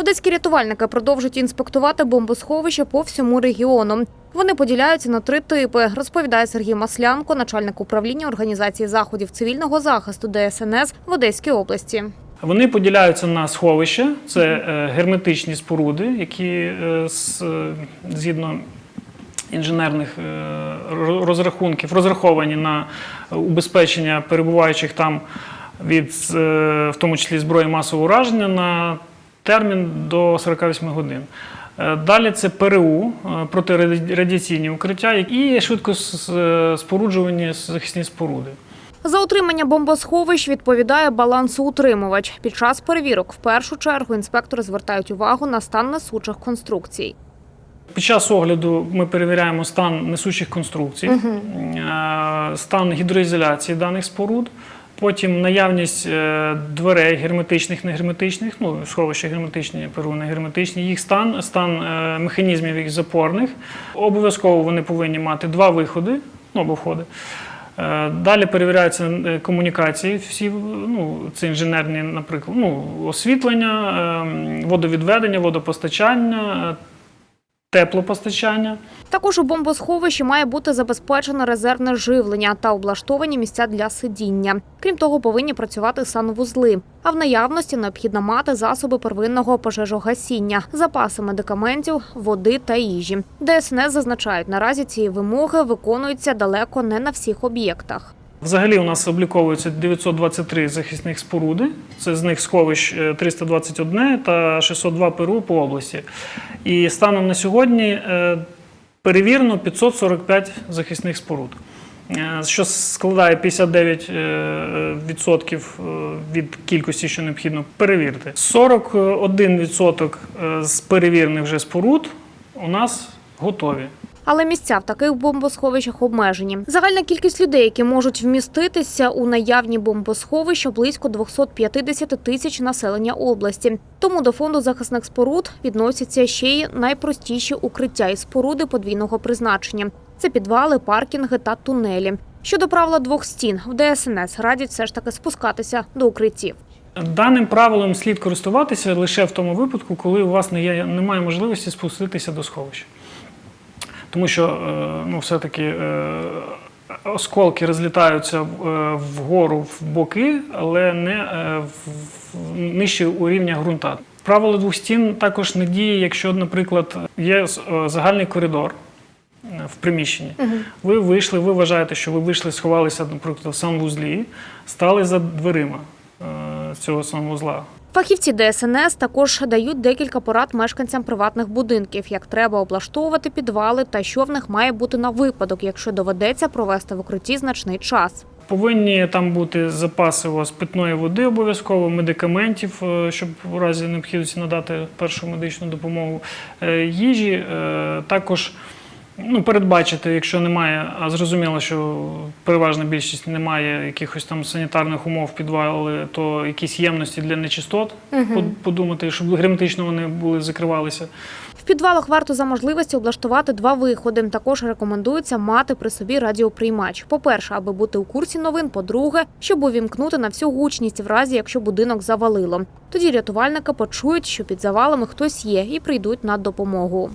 Одеські рятувальники продовжують інспектувати бомбосховища по всьому регіону. Вони поділяються на три типи, розповідає Сергій Маслянко, начальник управління організації заходів цивільного захисту ДСНС в Одеській області. Вони поділяються на сховища, це е, герметичні споруди, які е, згідно інженерних е, розрахунків розраховані на убезпечення перебуваючих там від в тому числі зброї масового ураження на термін до 48 годин. Е, Далі це ПРУ, е, протирадіаційні укриття і швидко споруджувані захисні споруди. За утримання бомбосховищ відповідає балансоутримувач. Під час перевірок в першу чергу інспектори звертають увагу на стан несучих конструкцій. Під час огляду ми перевіряємо стан несучих конструкцій, е, стан гідроізоляції даних споруд, потім наявність е, дверей герметичних, негерметичних, ну, сховища герметичні, перу негерметичні, їх стан, стан е, механізмів їх запорних. Обов'язково вони повинні мати два виходи, ну, або входи. Е, Далі перевіряються комунікації, всі ну, це інженерні, наприклад, ну, освітлення, е, водовідведення, водопостачання, теплопостачання. Також у бомбосховищі має бути забезпечено резервне живлення та облаштовані місця для сидіння. Крім того, повинні працювати санвузли. А в наявності необхідно мати засоби первинного пожежогасіння, запаси медикаментів, води та їжі. ДСНС зазначають, наразі ці вимоги виконуються далеко не на всіх об'єктах. Взагалі у нас обліковується 923 захисних споруди. Це з них сховищ е, 321 та 602 ПРУ по області. І станом на сьогодні е, перевірено 545 захисних споруд. е, Що складає 59% е, від кількості, що необхідно перевірити. 41% е, з перевірених вже споруд у нас готові. Але місця в таких бомбосховищах обмежені. Загальна кількість людей, які можуть вміститися у наявні бомбосховища, близько 250 тисяч населення області. Тому до фонду захисних споруд відносяться ще й найпростіші укриття і споруди подвійного призначення. Це підвали, паркінги та тунелі. Щодо правила двох стін, в ДСНС радять все ж таки спускатися до укриттів. Даним правилом слід користуватися лише в тому випадку, коли у вас не є, немає можливості спуститися до сховища. Тому що е, ну, все-таки е, осколки розлітаються е, вгору в боки, але не в- нижче у рівня ґрунта. Правило двох стін також не діє, якщо, наприклад, є загальний коридор в приміщенні. Ви вийшли, ви вважаєте, що ви вийшли, сховалися, наприклад, в санвузлі, стали за дверима е, цього санвузла. Фахівці ДСНС також дають декілька порад мешканцям приватних будинків, як треба облаштовувати підвали та що в них має бути на випадок, якщо доведеться провести в укритті значний час. Повинні там бути запаси у вас питної води обов'язково, медикаментів, е, щоб у разі необхідності надати першу медичну допомогу, е, їжі. е, Також ну, передбачити, якщо немає, а зрозуміло, що переважна більшість немає якихось там санітарних умов підвали, то якісь ємності для нечистот Под- подумати, щоб герметично вони були закривалися. В підвалах варто за можливості облаштувати два виходи. Також рекомендується мати при собі радіоприймач. По-перше, аби бути у курсі новин. По-друге, щоб увімкнути на всю гучність в разі, якщо будинок завалило. Тоді рятувальники почують, що під завалами хтось є, і прийдуть на допомогу.